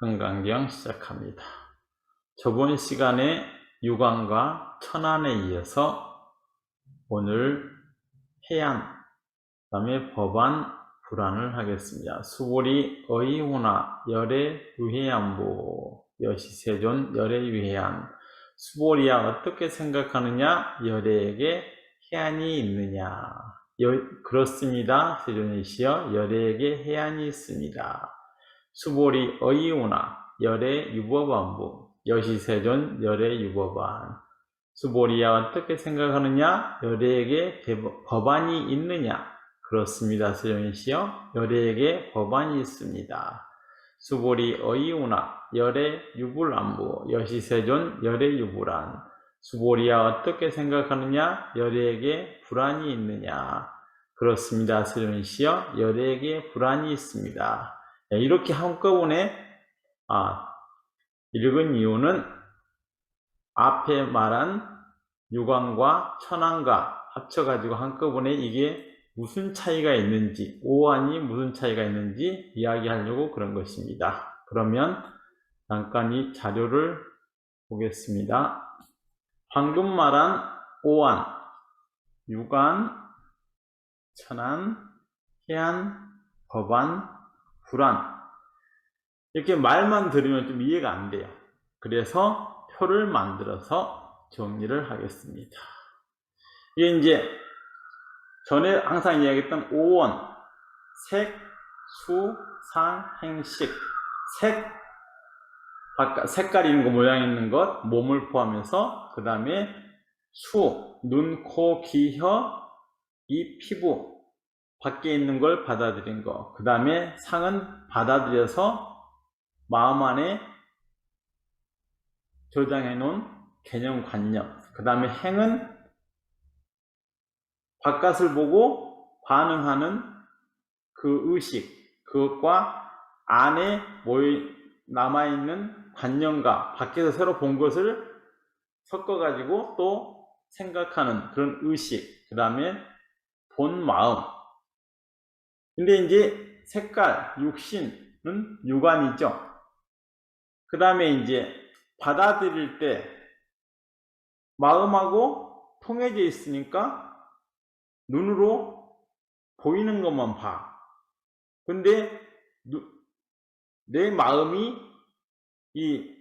건강경 시작합니다. 저번 시간에 유관과 천안에 이어서 오늘 해안, 그 다음에 법안, 불안을 하겠습니다. 수보리 어이호나 열애 유해안보 여시세존 열애 유해안 수보리야 어떻게 생각하느냐 열애에게 해안이 있느냐 여- 그렇습니다. 세존이시여 열애에게 해안이 있습니다. 수보리 어이오나 열의 유법안부 여시세존 열의 유법안. 수보리야 어떻게 생각하느냐? 열애에게 대- 법안이 있느냐? 그렇습니다 세존이시여 열애에게 법안이 있습니다. 수보리 어이오나 열의 유불안부 여시세존 열의 유불안. 수보리야 어떻게 생각하느냐? 열애에게 불안이 있느냐? 그렇습니다 세존이시여 열애에게 불안이 있습니다. 네, 이렇게 한꺼번에 아, 읽은 이유는 앞에 말한 유관과 천안과 합쳐가지고 한꺼번에 이게 무슨 차이가 있는지, 오안이 무슨 차이가 있는지 이야기하려고 그런 것입니다. 그러면 잠깐 이 자료를 보겠습니다. 방금 말한 오안, 유관, 천안, 해안, 법안, 불안. 이렇게 말만 들으면 좀 이해가 안 돼요. 그래서 표를 만들어서 정리를 하겠습니다. 이게 이제 전에 항상 이야기했던 오원, 색, 수, 상, 행식. 색, 색깔 있는 거, 모양 있는 것, 몸을 포함해서, 그 다음에 수, 눈, 코, 귀, 혀, 이 피부, 밖에 있는 걸 받아들인 거. 그 다음에 상은 받아들여서 마음 안에 저장해 놓은 개념 관념. 그 다음에 행은 바깥을 보고 반응하는 그 의식. 그것과 안에 모여 남아있는 관념과 밖에서 새로 본 것을 섞어가지고 또 생각하는 그런 의식. 그 다음에 본 마음. 근데 이제 색깔, 육신은 육안이죠. 그 다음에 이제 받아들일 때 마음하고 통해져 있으니까 눈으로 보이는 것만 봐. 근데 누- 내 마음이 이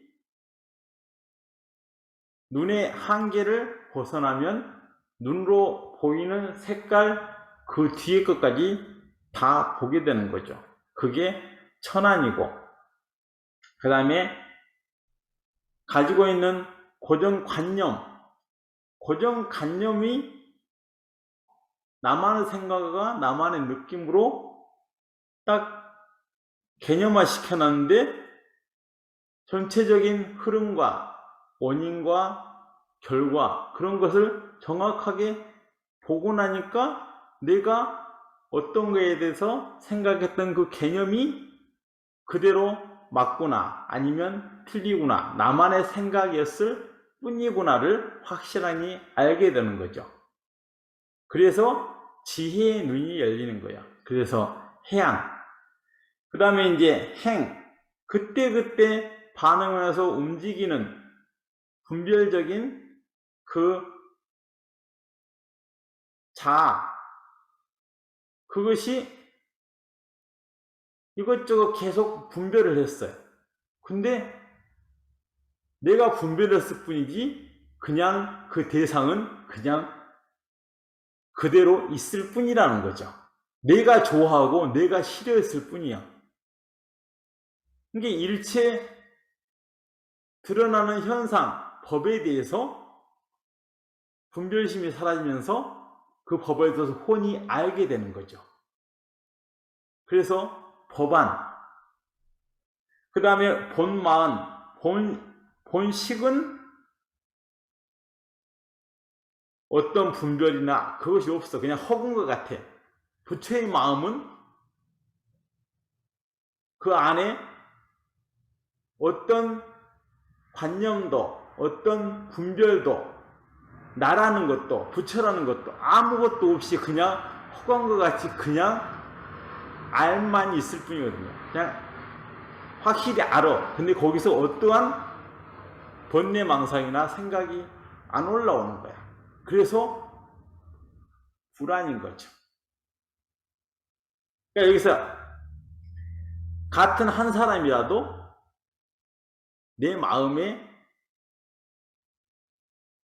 눈의 한계를 벗어나면 눈으로 보이는 색깔 그 뒤에 것까지 다 보게 되는 거죠. 그게 천안이고, 그 다음에 가지고 있는 고정관념, 고정관념이 나만의 생각과 나만의 느낌으로 딱 개념화 시켜놨는데 전체적인 흐름과 원인과 결과 그런 것을 정확하게 보고 나니까 내가 어떤 거에 대해서 생각했던 그 개념이 그대로 맞구나 아니면 틀리구나 나만의 생각이었을 뿐이구나를 확실하게 알게 되는 거죠. 그래서 지혜의 눈이 열리는 거야. 그래서 해양. 그 다음에 이제 행. 그때그때 반응을 해서 움직이는 분별적인 그 자아. 그것이 이것저것 계속 분별을 했어요. 근데 내가 분별했을 뿐이지 그냥 그 대상은 그냥 그대로 있을 뿐이라는 거죠. 내가 좋아하고 내가 싫어했을 뿐이야. 이게 일체 드러나는 현상, 법에 대해서 분별심이 사라지면서 그 법에 대해서 혼이 알게 되는 거죠. 그래서 법안, 그 다음에 본마은, 본, 본식은 어떤 분별이나 그것이 없어. 그냥 허군 것 같아. 부처의 마음은 그 안에 어떤 관념도, 어떤 분별도, 나라는 것도, 부처라는 것도 아무것도 없이 그냥 것 같이 그냥 알만 있을 뿐이거든요. 그냥 확실히 알아. 근데 거기서 어떠한 번뇌망상이나 생각이 안 올라오는 거야. 그래서 불안인 거죠. 그러니까 여기서 같은 한 사람이라도 내 마음에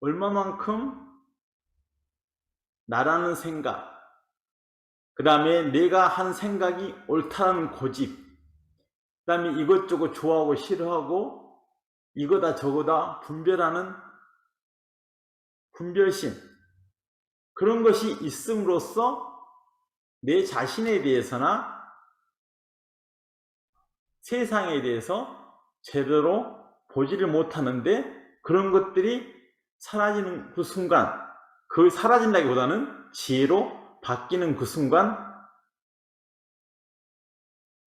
얼마만큼 나라는 생각, 그 다음에 내가 한 생각이 옳다는 고집, 그 다음에 이것저것 좋아하고 싫어하고 이거다 저거다 분별하는 분별심, 그런 것이 있음으로써 내 자신에 대해서나 세상에 대해서 제대로 보지를 못하는데 그런 것들이 사라지는 그 순간, 그 사라진다기보다는 지혜로 바뀌는 그 순간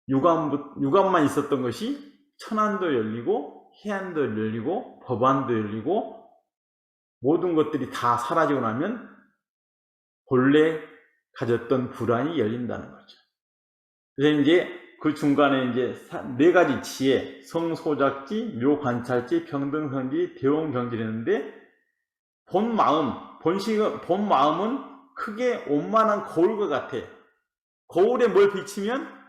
유감, 유감만 있었던 것이 천안도 열리고 해안도 열리고 법안도 열리고 모든 것들이 다 사라지고 나면 본래 가졌던 불안이 열린다는 거죠. 그래서 이제 그 중간에 이제 사- 네 가지 지혜, 성소작지, 묘관찰지, 평등성지, 대원경지라는데 본 마음, 본식은 본 마음은 크게 온만한 거울과 같아. 거울에 뭘 비치면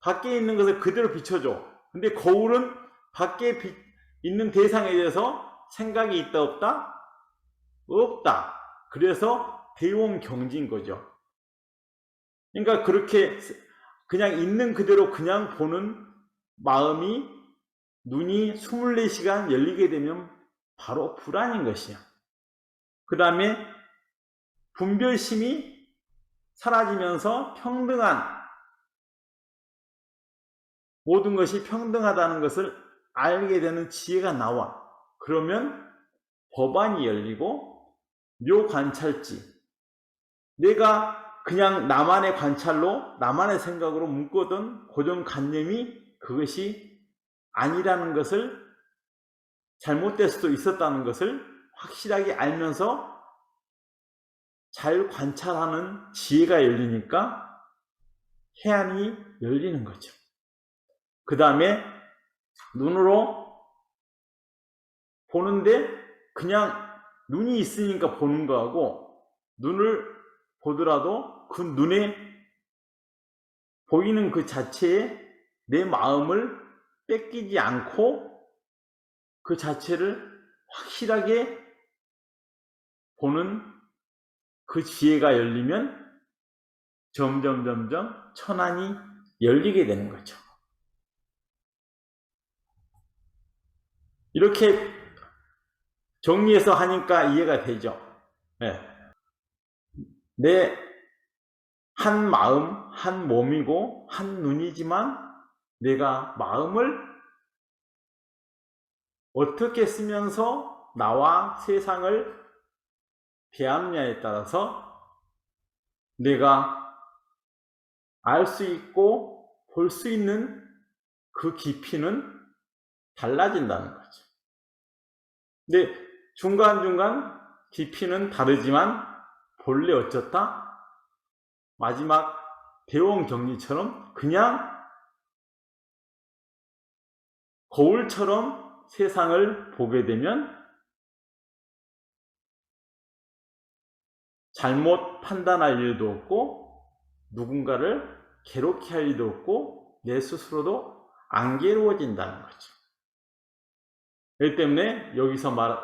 밖에 있는 것을 그대로 비춰줘. 근데 거울은 밖에 비- 있는 대상에 대해서 생각이 있다 없다? 없다. 그래서 대원 경지인 거죠. 그러니까 그렇게 그냥 있는 그대로 그냥 보는 마음이 눈이 24시간 열리게 되면 바로 불안인 것이야. 그 다음에 분별심이 사라지면서 평등한 모든 것이 평등하다는 것을 알게 되는 지혜가 나와. 그러면 법안이 열리고 묘관찰지. 내가 그냥 나만의 관찰로 나만의 생각으로 묶거든 고정관념이 그것이 아니라는 것을 잘못될 수도 있었다는 것을 확실하게 알면서 잘 관찰하는 지혜가 열리니까 해안이 열리는 거죠. 그 다음에 눈으로 보는데 그냥 눈이 있으니까 보는 거하고 눈을 보더라도 그 눈에 보이는 그 자체에 내 마음을 뺏기지 않고 그 자체를 확실하게 보는 그 지혜가 열리면 점점 점점 천안이 열리게 되는 거죠. 이렇게 정리해서 하니까 이해가 되죠. 네. 내한 마음, 한 몸이고 한 눈이지만 내가 마음을 어떻게 쓰면서 나와 세상을 대하느냐에 따라서 내가 알 수 있고 볼 수 있는 그 깊이는 달라진다는 거죠. 근데 중간중간 깊이는 다르지만 본래 어쩌다 마지막 대원 격리처럼 그냥 거울처럼 세상을 보게 되면 잘못 판단할 일도 없고 누군가를 괴롭게 할 일도 없고 내 스스로도 안 괴로워진다는 거죠. 그렇기 때문에 여기서 말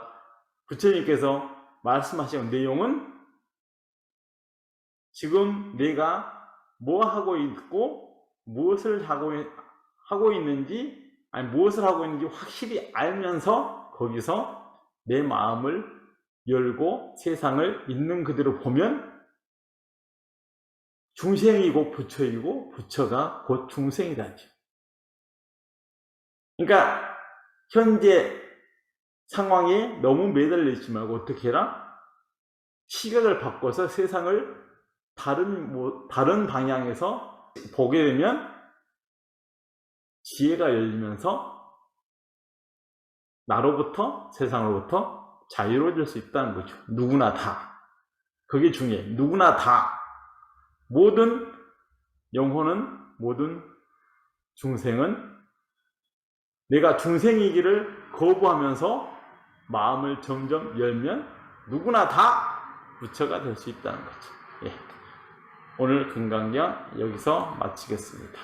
부처님께서 말씀하신 내용은 지금 내가 뭐 하고 있고 무엇을 하고 있- 하고 있는지 아니 무엇을 하고 있는지 확실히 알면서 거기서 내 마음을 열고 세상을 있는 그대로 보면 중생이고 부처이고 부처가 곧 중생이다죠. 그러니까 현재 상황에 너무 매달려 있지 말고 어떻게 해라? 시각을 바꿔서 세상을 다른 뭐 다른 방향에서 보게 되면 지혜가 열리면서 나로부터 세상으로부터 자유로워질 수 있다는 거죠. 누구나 다. 그게 중요해. 누구나 다. 모든 영혼은 모든 중생은 내가 중생이기를 거부하면서 마음을 점점 열면 누구나 다 부처가 될 수 있다는 거죠. 예. 오늘 금강경 여기서 마치겠습니다.